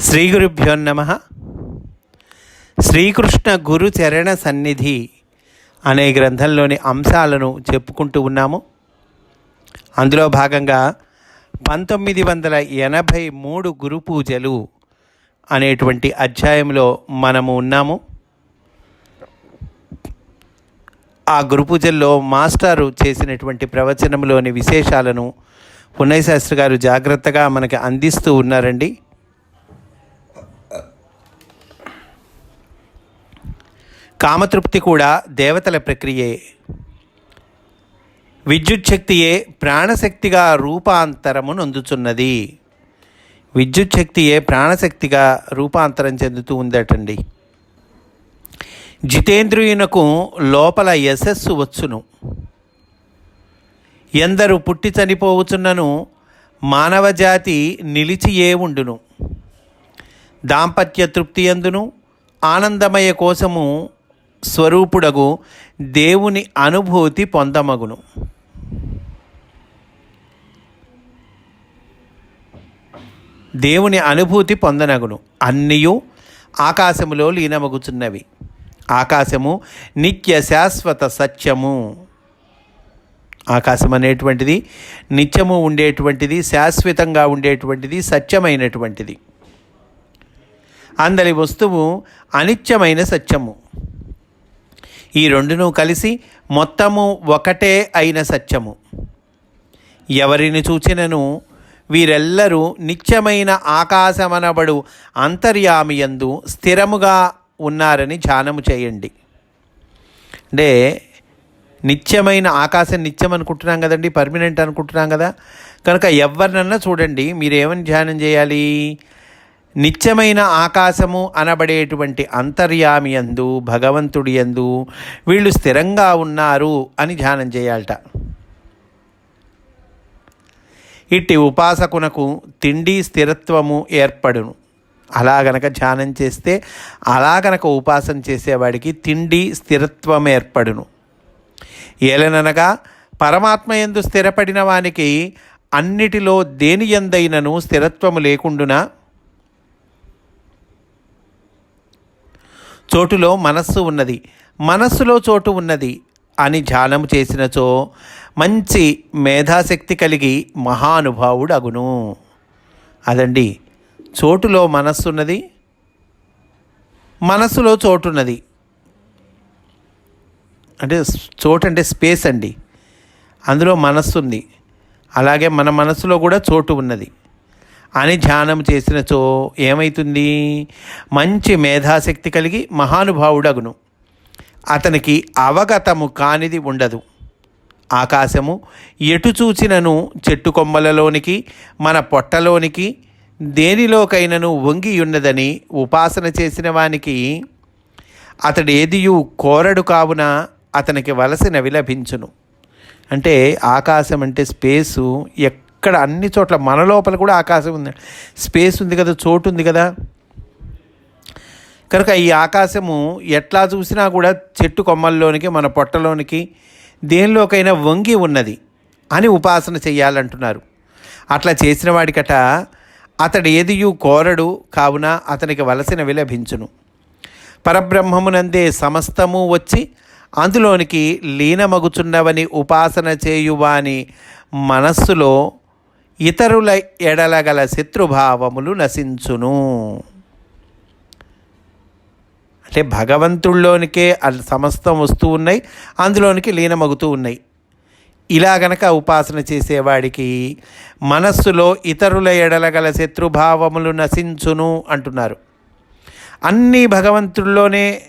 శ్రీ గురుభ్యో నమ. శ్రీకృష్ణ గురు చరణ సన్నిధి అనే గ్రంథంలోని అంశాలను చెప్పుకుంటూ ఉన్నాము. అందులో భాగంగా పంతొమ్మిది వందల ఎనభై మూడు గురు పూజలు అనేటువంటి అధ్యాయంలో మనము ఉన్నాము. ఆ గురు పూజల్లో మాస్టారు చేసినటువంటి ప్రవచనంలోని విశేషాలను పున్నయ్య గారు జాగ్రత్తగా మనకి అందిస్తూ ఉన్నారండి. కామతృప్తి కూడా దేవతల ప్రక్రియే. విద్యుత్ శక్తియే ప్రాణశక్తిగా రూపాంతరము నొందుచున్నది. విద్యుత్ శక్తియే ప్రాణశక్తిగా రూపాంతరం చెందుతూ ఉందటండి. జితేంద్రియునకు లోపల యశస్సు వచ్చును. ఎందరు పుట్టి చనిపోవచున్నను మానవజాతి నిలిచియే ఉండును. దాంపత్య తృప్తి ఎందును ఆనందమయ కోసము స్వరూపుడగు దేవుని అనుభూతి పొందమగును. దేవుని అనుభూతి పొందనగును. అన్నీయు ఆకాశములో లీనమగుచున్నవి. ఆకాశము నిత్య శాశ్వత సత్యము. ఆకాశం అనేటువంటిది నిత్యము ఉండేటువంటిది శాశ్వతంగా ఉండేటువంటిది సత్యమైనటువంటిది. అందరి వస్తువు అనిత్యమైన సత్యము. ఈ రెండును కలిసి మొత్తము ఒకటే అయిన సత్యము. ఎవరిని చూచినను? వీరెల్లరూ నిత్యమైన ఆకాశమనబడు అంతర్యామియందు స్థిరముగా ఉన్నారని ధ్యానము చేయండి. అంటే నిత్యమైన ఆకాశం నిత్యం అనుకుంటున్నాం కదండి పర్మనెంట్ అనుకుంటున్నాం కదా. కనుక ఎవరినన్నా చూడండి మీరేమని ధ్యానం చేయాలి? నిత్యమైన ఆకాశము అనబడేటువంటి అంతర్యామి యందు భగవంతుడి యందు వీళ్ళు స్థిరంగా ఉన్నారు అని ధ్యానం చేయాలట. ఇట్టి ఉపాసకునకు తిండి స్థిరత్వము ఏర్పడును. అలా గనక ధ్యానం చేస్తే అలా గనక ఉపాసన చేసేవాడికి తిండి స్థిరత్వం ఏర్పడును. ఏలననగా పరమాత్మ ఎందు స్థిరపడిన వానికి అన్నిటిలో దేని ఎందైనను స్థిరత్వము లేకుండునా? చోటులో మనస్సు ఉన్నది. మనస్సులో చోటు ఉన్నది అని ధ్యానము చేసినచో మంచి మేధాశక్తి కలిగి మహానుభావుడు అగును అదండి చోటులో మనస్సు ఉన్నది మనస్సులో చోటు ఉన్నది అంటే చోటు అంటే స్పేస్ అండి. అందులో మనస్సు ఉంది అలాగే మన మనసులో కూడా చోటు ఉన్నది. అని ధ్యానం చేసినచో ఏమవుతుంది మంచి మేధాశక్తి కలిగి మహానుభావుడగును. అతనికి అవగతము కానిది ఉండదు. ఆకాశము ఎటు చూచినను చెట్టు కొమ్మలలోనికి మన పొట్టలోనికి దేనిలోకైనను వంగి ఉన్నదని ఉపాసన చేసిన వానికి అతడు ఏదియు కోరడు కావున అతనికి వలసినవి లభించును. అంటే ఆకాశం అంటే స్పేసు ఎక్కడ అన్ని చోట్ల మన లోపల కూడా ఆకాశం ఉంది. స్పేస్ ఉంది కదా చోటు ఉంది కదా. కనుక ఈ ఆకాశము ఎట్లా చూసినా కూడా చెట్టు కొమ్మల్లోనికి మన పొట్టలోనికి దేనిలోకైనా వంగి ఉన్నది అని ఉపాసన చెయ్యాలంటున్నారు. అట్లా చేసిన వాడికట అతడు ఏదియు కోరడు కావున అతనికి వలసినవి లభించును. పరబ్రహ్మమునందే సమస్తము వచ్చి అందులోనికి లీనమగుచున్నవని ఉపాసన చేయువాని మనస్సులో ఇతరుల ఎడలగల శత్రుభావములు నశించును. అంటే భగవంతుల్లోనికే సమస్తం వస్తూ ఉన్నాయి అందులోనికి లీనమగుతూ ఉన్నాయి. ఇలా గనక ఉపాసన చేసేవాడికి మనస్సులో ఇతరుల ఎడలగల శత్రుభావములు నశించును అంటున్నారు. అన్నీ భగవంతుల్లోనే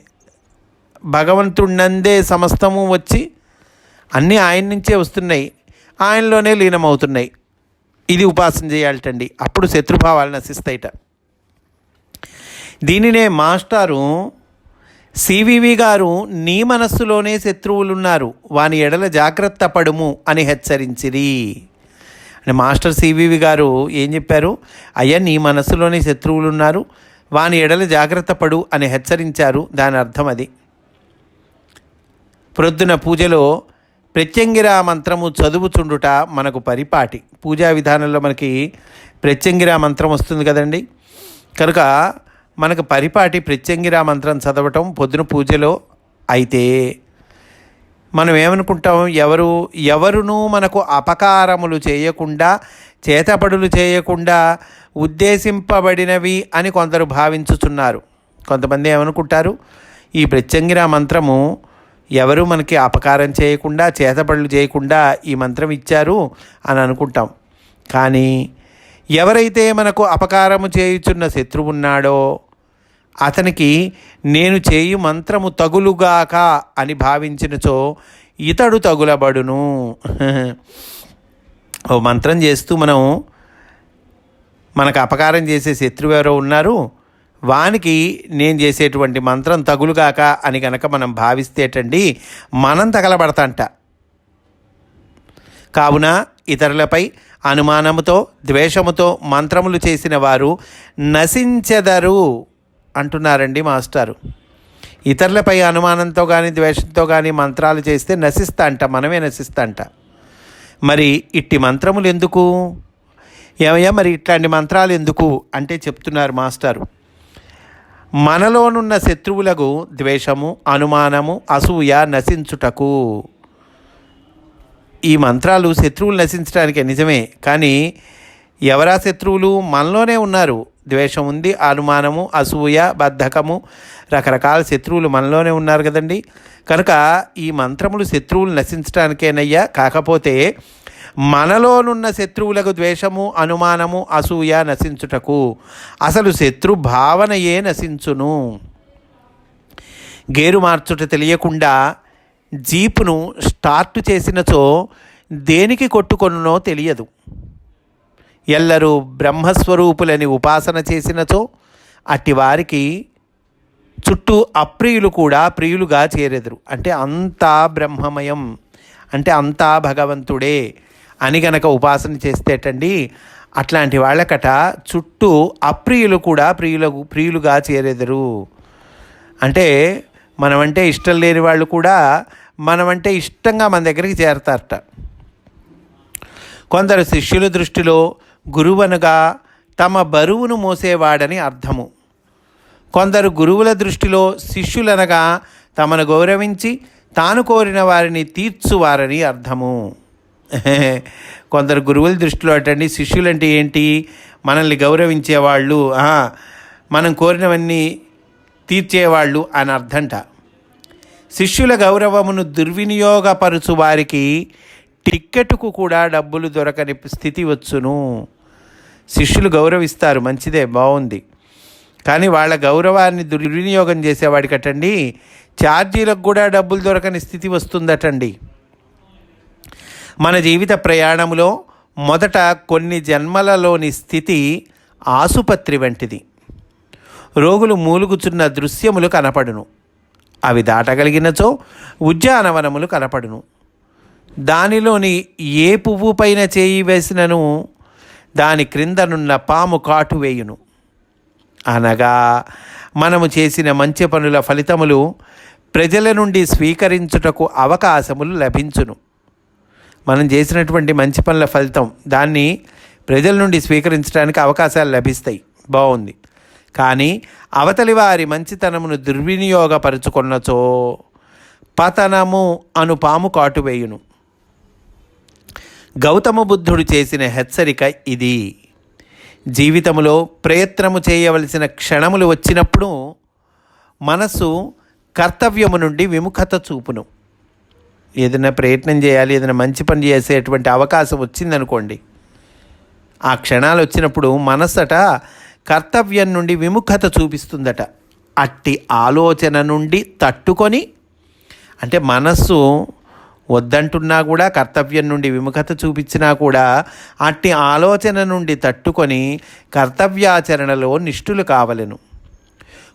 భగవంతుడినందే సమస్తము వచ్చి అన్నీ ఆయన నుంచే వస్తున్నాయి ఆయనలోనే లీనమవుతున్నాయి. ఇది ఉపాసన చేయాలటండి. అప్పుడు శత్రుభావాలు నశిస్తాయిట. దీనినే మాస్టారు సివివి గారు నీ మనస్సులోనే శత్రువులున్నారు. వాని ఎడల జాగ్రత్త పడుము అని హెచ్చరించిరి. అంటే మాస్టర్ సివివి గారు ఏం చెప్పారు? అయ్యా నీ మనస్సులోనే శత్రువులు ఉన్నారు వాని ఎడల జాగ్రత్త పడు అని హెచ్చరించారు. దాని అర్థం అది. ప్రొద్దున పూజలో ప్రత్యంగిరా మంత్రము చదువుచుండుట మనకు పరిపాటి. పూజా విధానంలో మనకి ప్రత్యంగిరా మంత్రం వస్తుంది కదండి. కనుక మనకు పరిపాటి ప్రత్యంగిరా మంత్రం చదవటం పొద్దున పూజలో అయితే మనం ఏమనుకుంటాం? ఎవరు ఎవరునూ మనకు అపకారములు చేయకుండా చేతపడులు చేయకుండా ఉద్దేశింపబడినవి అని కొందరు భావించుచున్నారు. కొంతమంది ఏమనుకుంటారు? ఈ ప్రత్యంగిరా మంత్రము ఎవరు మనకి అపకారం చేయకుండా చేతబడులు చేయకుండా ఈ మంత్రం ఇచ్చారు అని అనుకుంటాం. కానీ ఎవరైతే మనకు అపకారము చేయుచున్న శత్రువు ఉన్నాడో అతనికి నేను చేయు మంత్రము తగులుగాక అని భావించినచో ఇతడు తగులబడును. ఓ మంత్రం చేస్తూ మనం మనకు అపకారం చేసే శత్రువు ఎవరో ఉన్నారు. వానికి నేను చేసేటువంటి మంత్రం తగులుగాక అని కనుక మనం భావిస్తేటండి మనం తగలబడతాంట. కావున ఇతరులపై అనుమానముతో ద్వేషముతో మంత్రములు చేసిన వారు నశించెదరు అంటున్నారండి మాస్టారు. ఇతరులపై అనుమానంతో కానీ ద్వేషంతో కానీ మంత్రాలు చేస్తే నశిస్తా అంట మనమే నశిస్తా అంట మరి ఇట్టి మంత్రములు ఎందుకు? ఏమయ్యా మరి ఇట్లాంటి మంత్రాలు ఎందుకు? అంటే చెప్తున్నారు మాస్టారు. మనలోనున్న శత్రువులకు ద్వేషము అనుమానము అసూయ నశించుటకు. ఈ మంత్రాలు శత్రువులు నశించడానికే నిజమే కానీ ఎవరా శత్రువులు? మనలోనే ఉన్నారు. ద్వేషం ఉంది అనుమానము అసూయ బద్ధకము రకరకాల శత్రువులు మనలోనే ఉన్నారు కదండి. కనుక ఈ మంత్రములు శత్రువులు నశించడానికేనయ్యా కాకపోతే మనలోనున్న శత్రువులకు ద్వేషము అనుమానము అసూయ నశించుటకు. అసలు శత్రు భావనయే నశించును. గేరు మార్చుట తెలియకుండా జీపును స్టార్ట్ చేసినచో దేనికి కొట్టుకొనునో తెలియదు. ఎల్లరూ బ్రహ్మస్వరూపులని ఉపాసన చేసినచో అట్టి వారికి చుట్టూ అప్రియులు కూడా ప్రియులుగా చేరెదరు. అంటే అంతా బ్రహ్మమయం. అంటే అంతా భగవంతుడే. అని గనక ఉపాసన చేస్తేటండి అట్లాంటి వాళ్ళకట చుట్టూ అప్రియులు కూడా ప్రియులకు ప్రియులుగా చేరెదరు. అంటే మనమంటే ఇష్టం లేని వాళ్ళు కూడా మనమంటే ఇష్టంగా మన దగ్గరికి చేరతారట. కొందరు శిష్యుల దృష్టిలో గురువనగా తమ బరువును మోసేవాడని అర్థము. కొందరు గురువుల దృష్టిలో శిష్యులనగా తమను గౌరవించి తాను కోరిన వారిని తీర్చువారని అర్థము. కొందరు గురువుల దృష్టిలో అటండి శిష్యులంటే ఏంటి? మనల్ని గౌరవించేవాళ్ళు మనం కోరినవన్నీ తీర్చేవాళ్ళు అని అర్థంట. శిష్యుల గౌరవమును దుర్వినియోగపరుచు వారికి టిక్కెట్కు కూడా డబ్బులు దొరకని స్థితి వచ్చును. శిష్యులు గౌరవిస్తారు మంచిదే బాగుంది కానీ వాళ్ళ గౌరవాన్ని దుర్వినియోగం చేసేవాడికటండి ఛార్జీలకు కూడా డబ్బులు దొరకని స్థితి వస్తుందటండి. మన జీవిత ప్రయాణంలో మొదట కొన్ని జన్మలలోని స్థితి ఆసుపత్రి వంటిది. రోగులు మూలుగుచున్న దృశ్యములు కనపడును. అవి దాటగలిగినచో ఉద్యానవనములు కనపడును. దానిలోని ఏ పువ్వు పైన చేయి వేసినను దాని క్రిందనున్న పాము కాటు వేయును. అనగా మనము చేసిన మంచి పనుల ఫలితములు ప్రజల నుండి స్వీకరించుటకు అవకాశములు లభించును. మనం చేసినటువంటి మంచి పనుల ఫలితం దాన్ని ప్రజల నుండి స్వీకరించడానికి అవకాశాలు లభిస్తాయి. బాగుంది కానీ అవతలి వారి మంచితనమును దుర్వినియోగపరుచుకున్నచో పతనము అను పాము కాటువేయును గౌతమ బుద్ధుడు చేసిన హెచ్చరిక ఇది. జీవితంలో ప్రయత్నము చేయవలసిన క్షణములు వచ్చినప్పుడు మనస్సు కర్తవ్యము నుండి విముఖత చూపును. ఏదైనా ప్రయత్నం చేయాలి ఏదైనా మంచి పని చేసేటువంటి అవకాశం వచ్చిందనుకోండి. ఆ క్షణాలు వచ్చినప్పుడు మనస్సట కర్తవ్యం నుండి విముఖత చూపిస్తుందట. అట్టి ఆలోచన నుండి తట్టుకొని అంటే మనస్సు వద్దంటున్నా కూడా కర్తవ్యం నుండి విముఖత చూపించినా కూడా అట్టి ఆలోచన నుండి తట్టుకొని కర్తవ్యాచరణలో నిష్ఠులు కావలెను.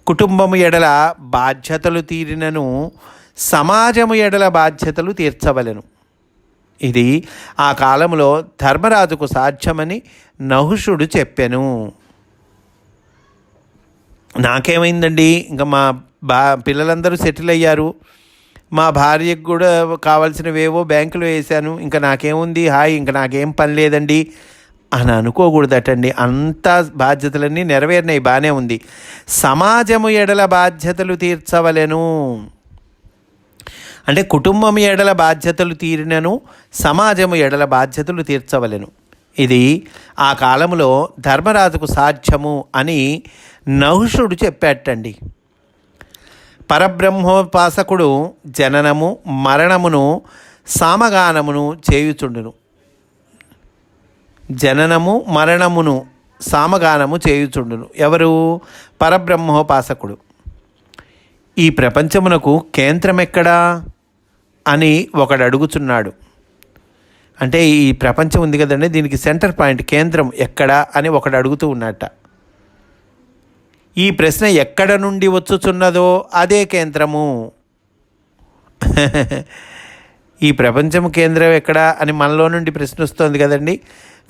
కుటుంబము ఎడల బాధ్యతలు తీరినను సమాజము ఎడల బాధ్యతలు తీర్చవలెను. ఇది ఆ కాలంలో ధర్మరాజుకు సాధ్యమని నహుషుడు చెప్పెను. నాకేమైందండి? ఇంకా మా బా పిల్లలందరూ సెటిల్ అయ్యారు. మా భార్యకు కూడా కావాల్సినవేవో బ్యాంకులో వేశాను. ఇంకా నాకేముంది? హాయ్ ఇంకా నాకేం పని లేదండి అని అనుకోకూడదటండి. అంత బాధ్యతలన్నీ నెరవేరినాయి బాగానే ఉంది. సమాజము ఎడల బాధ్యతలు తీర్చవలెను. అంటే కుటుంబం ఎడల బాధ్యతలు తీరినను సమాజము ఎడల బాధ్యతలు తీర్చవలెను. ఇది ఆ కాలంలో ధర్మరాజుకు సాధ్యము అని నహుషుడు చెప్పాటండి. పరబ్రహ్మోపాసకుడు జననము మరణమును సామగానమును చేయుచుండును. జననము మరణమును సామగానము చేయుచుండును. ఎవరు? పరబ్రహ్మోపాసకుడు. ఈ ప్రపంచమునకు కేంద్రం ఎక్కడా అని ఒకడు అడుగుచున్నాడు అంటే ఈ ప్రపంచం ఉంది కదండి దీనికి సెంటర్ పాయింట్ కేంద్రం ఎక్కడా అని ఒకడు అడుగుతూ ఉన్నట్ట ఈ ప్రశ్న ఎక్కడ నుండి వచ్చుచున్నదో అదే కేంద్రము. ఈ ప్రపంచం కేంద్రం ఎక్కడా అని మనలో నుండి ప్రశ్న వస్తుంది కదండి.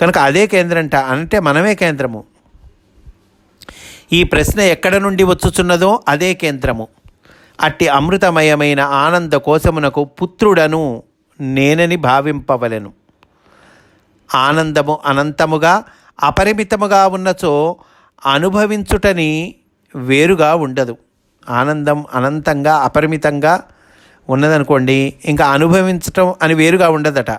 కనుక అదే కేంద్రంట అంటే మనమే కేంద్రము. ఈ ప్రశ్న ఎక్కడ నుండి వచ్చుచున్నదో అదే కేంద్రము. అట్టి అమృతమయమైన ఆనంద కోశమునకు పుత్రుడను నేనని భావింపవలెను. ఆనందము అనంతముగా అపరిమితముగా ఉన్నచో అనుభవించుటని వేరుగా ఉండదు. ఆనందం అనంతంగా అపరిమితంగా ఉన్నదనుకోండి ఇంకా అనుభవించటం అని వేరుగా ఉండదట.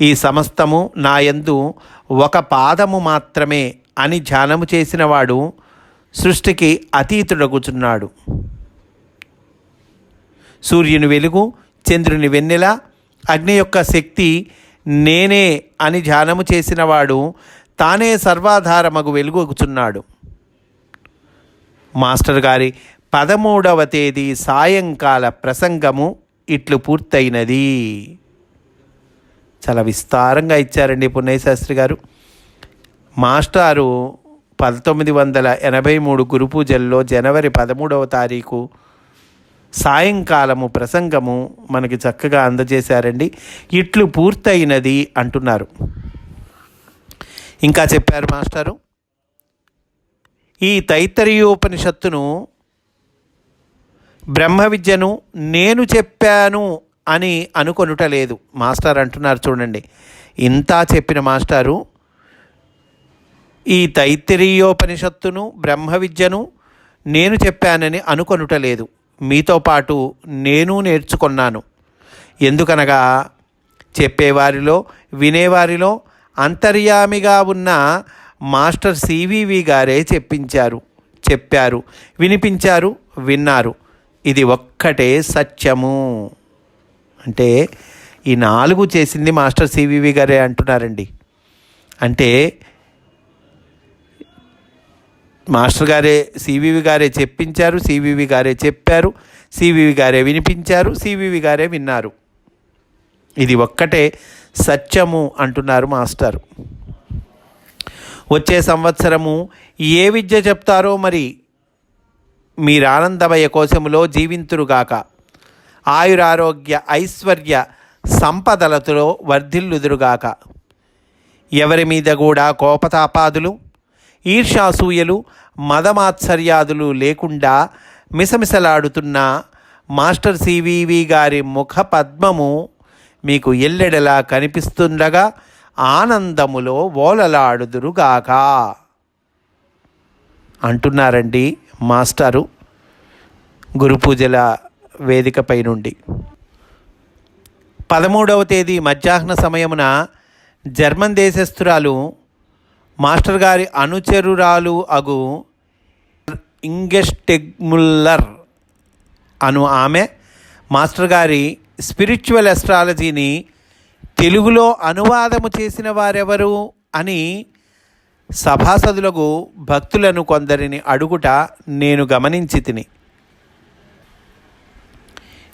ఈ సమస్తము నా యందు ఒక పాదము మాత్రమే అని ధ్యానము చేసినవాడు సృష్టికి అతీతుడగుచున్నాడు. సూర్యుని వెలుగు చంద్రుని వెన్నెల అగ్ని యొక్క శక్తి నేనే అని ధ్యానము చేసినవాడు తానే సర్వాధారమగు వెలుగుచున్నాడు మాస్టర్ గారి పదమూడవ తేదీ సాయంకాల ప్రసంగము ఇట్లు పూర్తయినది. చాలా విస్తారంగా ఇచ్చారండి పుణ్యశాస్త్రి గారు. మాస్టారు పంతొమ్మిది వందల ఎనభై మూడు గురు పూజల్లో జనవరి పదమూడవ తారీఖు సాయంకాలము ప్రసంగము మనకి చక్కగా అందజేశారండి. ఇట్లు పూర్తయినది అంటున్నారు. ఇంకా చెప్పారు మాస్టారు? ఈ తైత్తరీయోపనిషత్తును బ్రహ్మ విద్యను నేను చెప్పాను అని అనుకొనుట లేదు. మాస్టర్ అంటున్నారు చూడండి. ఇంత చెప్పిన మాస్టారు ఈ తైత్తిరీయోపనిషత్తును బ్రహ్మ విద్యను నేను చెప్పానని అనుకొనుట లేదు. మీతో పాటు నేను నేర్చుకున్నాను. ఎందుకనగా చెప్పేవారిలో వినేవారిలో అంతర్యామిగా ఉన్న మాస్టర్ సివివి గారే చెప్పించారు చెప్పారు వినిపించారు విన్నారు. ఇది ఒక్కటే సత్యము. అంటే ఈ నాలుగు చేసింది మాస్టర్ సివివి గారే అంటున్నారండి. అంటే మాస్టర్ గారే సివివి గారే చెప్పించారు సివివి గారే చెప్పారు సివివి గారే వినిపించారు సివివి గారే విన్నారు. ఇది ఒక్కటే సత్యము అంటున్నారు మాస్టర్. వచ్చే సంవత్సరము ఏ విద్య చెప్తారో మరి మీరు ఆనందమయ కోశములో జీవింతురుగాక ఆయురారోగ్య ఐశ్వర్య సంపదలతో వర్ధిల్లుదురుగాక ఎవరి మీద కూడా కోపతాపాదులు ఈర్షాసూయలు మదమాత్సర్యాదులు లేకుండా మిసమిసలాడుతున్న మాస్టర్ సివివి గారి ముఖ పద్మము మీకు ఎల్లెడలా కనిపిస్తుండగా ఆనందములో ఓలలాడుదురుగాక. అంటున్నారండి మాస్టారు గురుపూజల వేదికపై నుండి పదమూడవ తేదీ మధ్యాహ్న సమయమున జర్మన్ దేశస్థురాలు మాస్టర్ గారి అనుచరురాలు అగు ఇంగెస్టెగ్ముల్లర్ అను ఆమె మాస్టర్ గారి స్పిరిచువల్ ఎస్ట్రాలజీని తెలుగులో అనువాదము చేసిన వారెవరు అని సభాసదులకు భక్తులను కొందరిని అడుగుట నేను గమనించి తిని.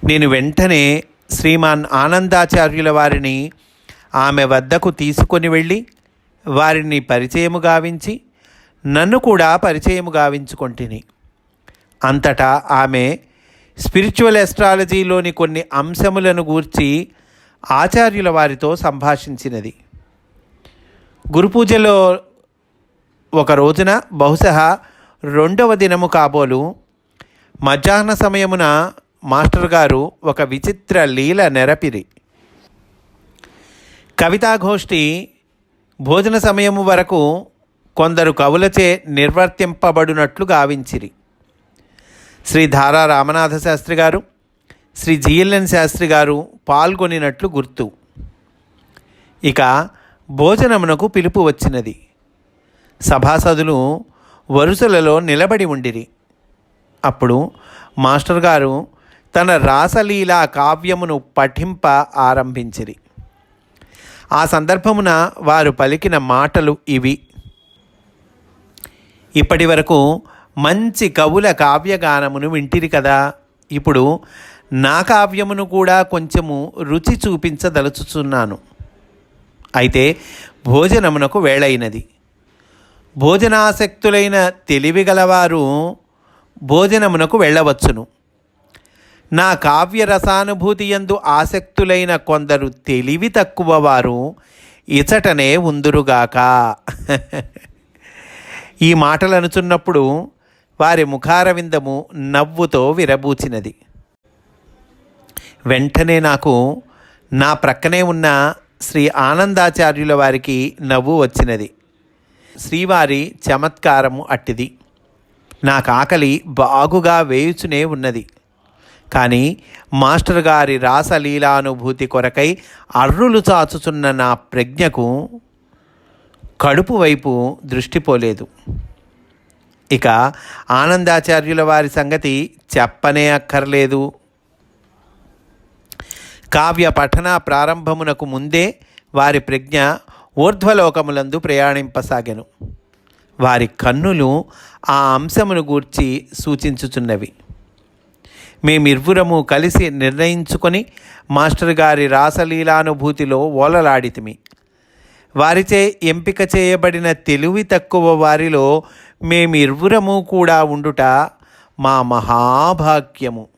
నేను వెంటనే శ్రీమాన్ ఆనందాచార్యుల వారిని ఆమె వద్దకు తీసుకొని వెళ్ళి వారిని పరిచయము గావించి నన్ను కూడా పరిచయము గావించుకొంటిని. అంతటా ఆమె స్పిరిచువల్ ఎస్ట్రాలజీలోని కొన్ని అంశములను గూర్చి ఆచార్యుల వారితో సంభాషించినది. గురుపూజలో ఒక రోజున బహుశా రెండవ దినము కాబోలు మధ్యాహ్న సమయమున మాస్టర్ గారు ఒక విచిత్ర లీల నెరపిరి. కవితాగోష్ఠి భోజన సమయము వరకు కొందరు కవులచే నిర్వర్తింపబడినట్లు గావించిరి. శ్రీ ధారా రామనాథ శాస్త్రి గారు శ్రీ జిఎల్ఎన్ శాస్త్రి గారు పాల్గొనినట్లు గుర్తు. ఇక భోజనమునకు పిలుపు వచ్చినది. సభాసదులు వరుసలలో నిలబడి ఉండిరి. అప్పుడు మాస్టర్ గారు తన రాసలీలా కావ్యమును పఠింప ఆరంభించిరి. ఆ సందర్భమున వారు పలికిన మాటలు ఇవి. ఇప్పటి వరకు మంచి కవుల కావ్యగానమును వింటిరి కదా. ఇప్పుడు నా కావ్యమును కూడా కొంచెము రుచి చూపించదలుచుచున్నాను. అయితే భోజనమునకు వేళైనది. భోజనాసక్తులైన తెలివిగలవారు భోజనమునకు వెళ్ళవచ్చును. నా కావ్య రసానుభూతి యందు ఆసక్తులైన కొందరు తెలివి తక్కువ వారు ఇచటనే ఉందురుగాక. ఈ మాటలు అనుచున్నప్పుడు వారి ముఖారవిందము నవ్వుతో విరబూచినది. వెంటనే నాకు నా ప్రక్కనే ఉన్న శ్రీ ఆనందాచార్యుల వారికి నవ్వు వచ్చినది. శ్రీవారి చమత్కారము అట్టిది. నా కాకలి బాగుగా వేయుచునే ఉన్నది. కానీ మాస్టర్ గారి రాసలీలానుభూతి కొరకై అర్రులు చాచుచున్న నా ప్రజ్ఞకు కడుపు వైపు దృష్టిపోలేదు ఇక ఆనందాచార్యుల వారి సంగతి చెప్పనే అక్కర్లేదు. కావ్య పఠన ప్రారంభమునకు ముందే వారి ప్రజ్ఞ ఊర్ధ్వలోకములందు ప్రయాణింపసాగెను. వారి కన్నులు ఆ అంశమును గూర్చి సూచించుచున్నవి. మేమిరువురము కలిసి నిర్ణయించుకొని మాస్టర్ గారి రాసలీలానుభూతిలో ఓలలాడితిమి. వారిచే ఎంపిక చేయబడిన తెలివి తక్కువ వారిలో మేమిరువురము కూడా ఉండుట మా మహాభాగ్యము.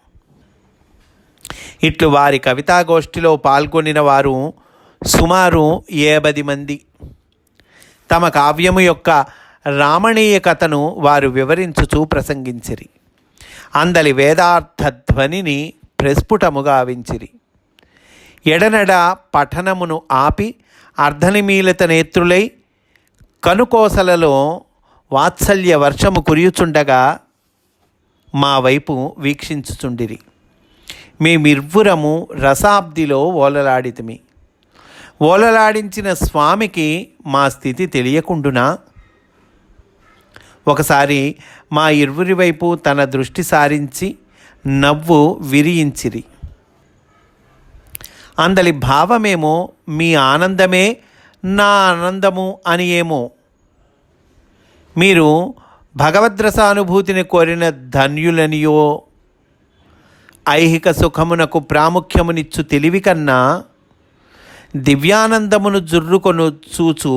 ఇట్లు వారి కవితాగోష్ఠిలో పాల్గొనిన వారు సుమారు ఏబది మంది. తమ కావ్యము యొక్క రామణీయ కథను వారు వివరించుచూ ప్రసంగించిరి. అందలి వేదార్థ ధ్వనిని ప్రస్ఫుటముగా వించిరి ఎడనడ పఠనమును ఆపి అర్ధనిమీలిత నేత్రులై కనుకోసలలో వాత్సల్య వర్షము కురియుచుండగా మా వైపు వీక్షించుచుండిరి. మేమిర్వురము రసాబ్దిలో ఓలలాడితిమి. ఓలలాడించిన స్వామికి మా స్థితి తెలియకుండునా? ఒకసారి మా ఇరువురి వైపు తన దృష్టి సారించి నవ్వు విరియించిరి. అందలి భావమేమో మీ ఆనందమే నా ఆనందము అని ఏమో మీరు భగవద్రసానుభూతిని కోరిన ధన్యులనియో ఐహిక సుఖమునకు ప్రాముఖ్యమునిచ్చు తెలివి కన్నా దివ్యానందమును జుర్రుకొను చూచు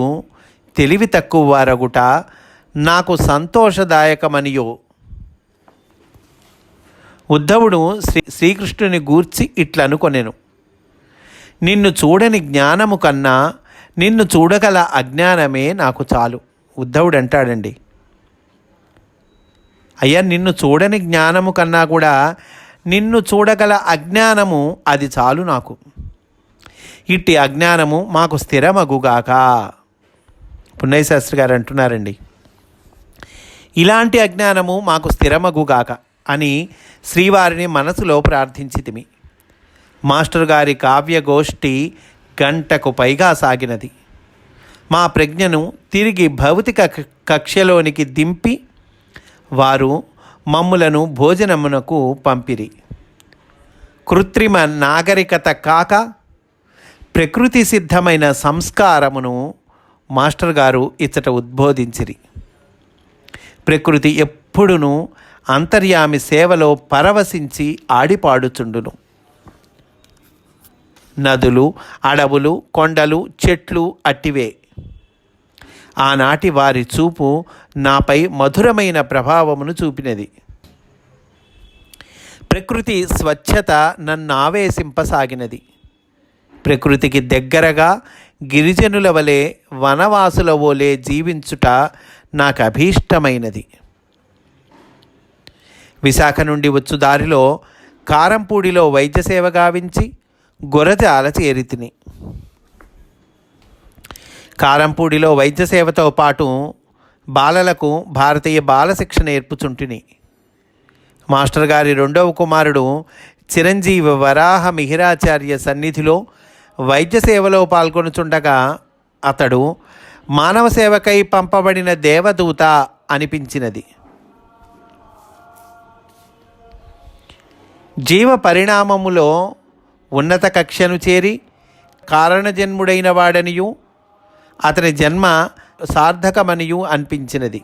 తెలివి తక్కువ వారగుట నాకు సంతోషదాయకమనియో. ఉద్ధవుడు శ్రీ శ్రీకృష్ణుని గూర్చి ఇట్లనుకొనెను. నిన్ను చూడని జ్ఞానము కన్నా నిన్ను చూడగల అజ్ఞానమే నాకు చాలు. ఉద్ధవుడు అంటాడండి అయ్యా నిన్ను చూడని జ్ఞానము కన్నా కూడా నిన్ను చూడగల అజ్ఞానము అది చాలు నాకు. ఇట్టి అజ్ఞానము మాకు స్థిరమగుగాక. పున్నయ్య శాస్త్రి గారు అంటున్నారండి. ఇలాంటి అజ్ఞానము మాకు స్థిరమగుగాక అని శ్రీవారిని మనసులో ప్రార్థించితిమి. మాస్టర్ గారి కావ్యగోష్ఠి గంటకు పైగా సాగినది. మా ప్రజ్ఞను తిరిగి భౌతిక కక్షలోనికి దింపి వారు మమ్ములను భోజనమునకు పంపిరి. కృత్రిమ నాగరికత కాక ప్రకృతి సిద్ధమైన సంస్కారమును మాస్టర్ గారు ఇచ్చట ఉద్బోధించిరి. ప్రకృతి ఎప్పుడును అంతర్యామి సేవలో పరవశించి ఆడిపాడుచుండును. నదులు అడవులు కొండలు చెట్లు అట్టివే ఆనాటి వారి చూపు నాపై మధురమైన ప్రభావమును చూపినది. ప్రకృతి స్వచ్ఛత నన్ను ఆవేశింపసాగినది ప్రకృతికి దగ్గరగా గిరిజనుల వలె వనవాసుల వలె జీవించుట నాకు అభీష్టమైనది విశాఖ నుండి వచ్చు దారిలో కారంపూడిలో వైద్య సేవ గావించి గురజాల చేరితిని. కారంపూడిలో వైద్య సేవతో పాటు బాలలకు భారతీయ బాల శిక్షణ నేర్పుచుంటిని. మాస్టర్ గారి రెండవ కుమారుడు చిరంజీవి వరాహ మిహిరాచార్య సన్నిధిలో వైద్య సేవలో పాల్గొనుచుండగా అతడు మానవ సేవకై పంపబడిన దేవదూత అనిపించినది. జీవ పరిణామములో ఉన్నత కక్షను చేరి కారణజన్ముడైన వాడనియు అతని జన్మ సార్థకమనియు అనిపించినది.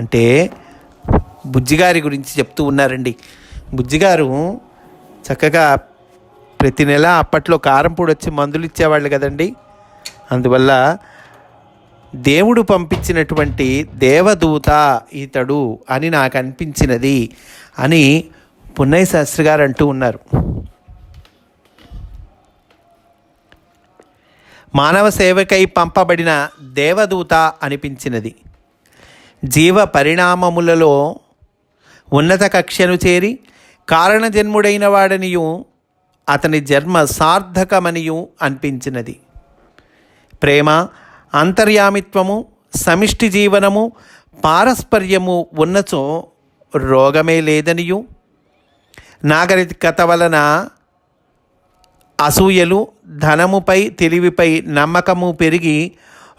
అంటే బుజ్జిగారి గురించి చెప్తూ ఉన్నారండి. బుజ్జిగారు చక్కగా ప్రతి నెల అప్పట్లో కారంపూడి వచ్చి మందులు ఇచ్చేవాళ్ళు కదండి. అందువల్ల దేవుడు పంపించినటువంటి దేవదూత ఇతడు అని నాకు అనిపించినది అని పున్నయ్య శాస్త్రి గారు అంటూ ఉన్నారు. మానవ సేవకై పంపబడిన దేవదూత అనిపించినది. జీవ పరిణామములలో ఉన్నత కక్షను చేరి కారణజన్ముడైన వాడనియు అతని జన్మ సార్థకమనియు అనిపించినది. ప్రేమ అంతర్యామిత్వము సమిష్టి జీవనము పారస్పర్యము ఉన్నచో రోగమే లేదనియు. నాగరికత వలన అసూయలు ధనముపై తెలివిపై నమ్మకము పెరిగి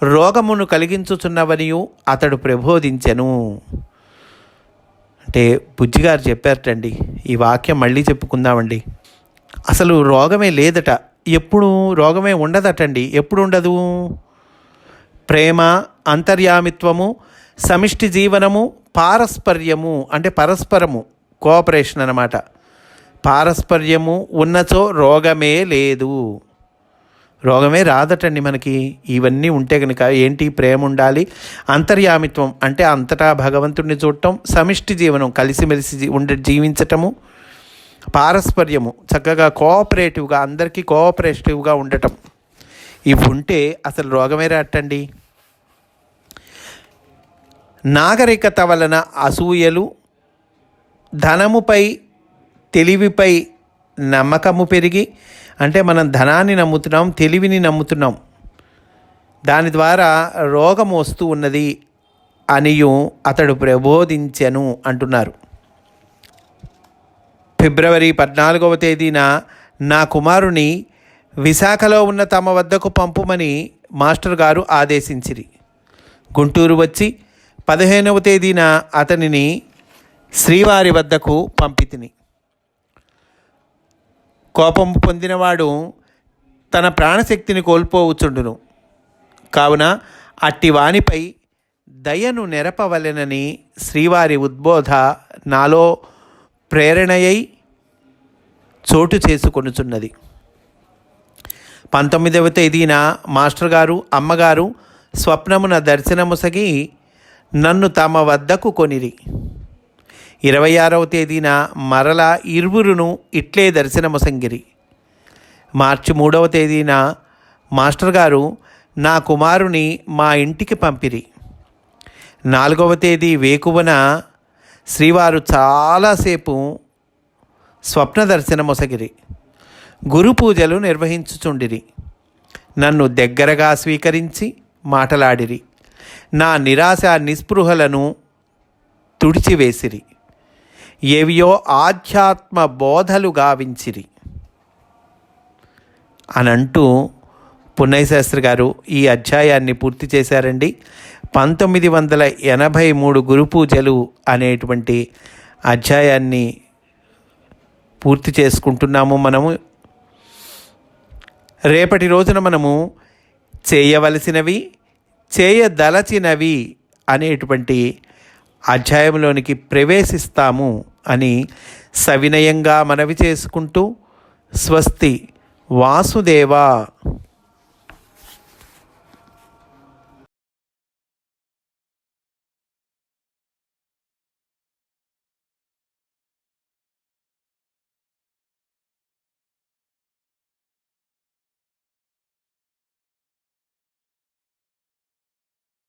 రోగమును కలిగించుచున్నవనియు అతడు ప్రబోధించెను. అంటే బుజ్జిగారు చెప్పారటండి ఈ వాక్యం మళ్ళీ చెప్పుకుందామండి. అసలు రోగమే లేదట ఎప్పుడు రోగమే ఉండదటండి ఎప్పుడు ఉండదు? ప్రేమ అంతర్యామిత్వము సమిష్టి జీవనము పారస్పర్యము అంటే పరస్పరము కోఆపరేషన్ అన్నమాట. పారస్పర్యము ఉన్నచో రోగమే లేదు. రోగమే రాదటండి మనకి. ఇవన్నీ ఉంటే కనుక ఏంటి ప్రేమ ఉండాలి? అంతర్యామిత్వం అంటే అంతటా భగవంతుడిని చూడటం సమిష్టి జీవనం కలిసిమెలిసి జీ- ఉండే జీవించటము పారస్పర్యము చక్కగా కోఆపరేటివ్గా అందరికీ కోఆపరేటివ్గా ఉండటం. ఇవి ఉంటే అసలు రోగమే రాటండి. నాగరికత వలన అసూయలు ధనముపై తెలివిపై నమ్మకము పెరిగి అంటే మనం ధనాన్ని నమ్ముతున్నాం తెలివిని నమ్ముతున్నాం. దాని ద్వారా రోగం వస్తూ ఉన్నది అనియు అతడు ప్రబోధించెను అంటున్నారు. ఫిబ్రవరి పద్నాలుగవ తేదీన నా కుమారుని విశాఖలో ఉన్న తమ వద్దకు పంపుమని మాస్టర్ గారు ఆదేశించిరి. గుంటూరు వచ్చి పదిహేనవ తేదీన అతనిని శ్రీవారి వద్దకు పంపితిని. కోపం పొందినవాడు తన ప్రాణశక్తిని కోల్పోవచ్చుండును. కావున అట్టి వానిపై దయను నెరపవలెనని శ్రీవారి ఉద్బోధ నాలో ప్రేరణయై చోటు చేసుకొనుచున్నది. పంతొమ్మిదవ తేదీన మాస్టర్ గారు అమ్మగారు స్వప్నమున దర్శనముసగి నన్ను తమ వద్దకు కొనిరి. ఇరవై ఆరవ తేదీన మరల ఇరువురును ఇట్లే దర్శనముసంగిరి మార్చి మూడవ తేదీన మాస్టర్ గారు నా కుమారుని మా ఇంటికి పంపిరి. నాలుగవ తేదీ వేకువన శ్రీవారు చాలాసేపు స్వప్న దర్శనమొసగిరి గురు పూజలు నిర్వహించుచుండిరి. నన్ను దగ్గరగా స్వీకరించి మాటలాడిరి. నా నిరాశ నిస్పృహలను తుడిచివేసిరి. ఏవియో ఆధ్యాత్మ బోధలు గావించిరి. అని అంటూ గారు ఈ అధ్యాయాన్ని పూర్తి చేశారండి. పంతొమ్మిది వందల ఎనభై మూడు గురు పూజలు అనేటువంటి అధ్యాయాన్ని పూర్తి చేసుకుంటున్నాము మనము. రేపటి రోజున మనము చేయవలసినవి చేయదలచినవి అనేటువంటి అధ్యాయంలోనికి ప్రవేశిస్తాము అని సవినయంగా మనవి చేసుకుంటూ స్వస్తి వాసుదేవ.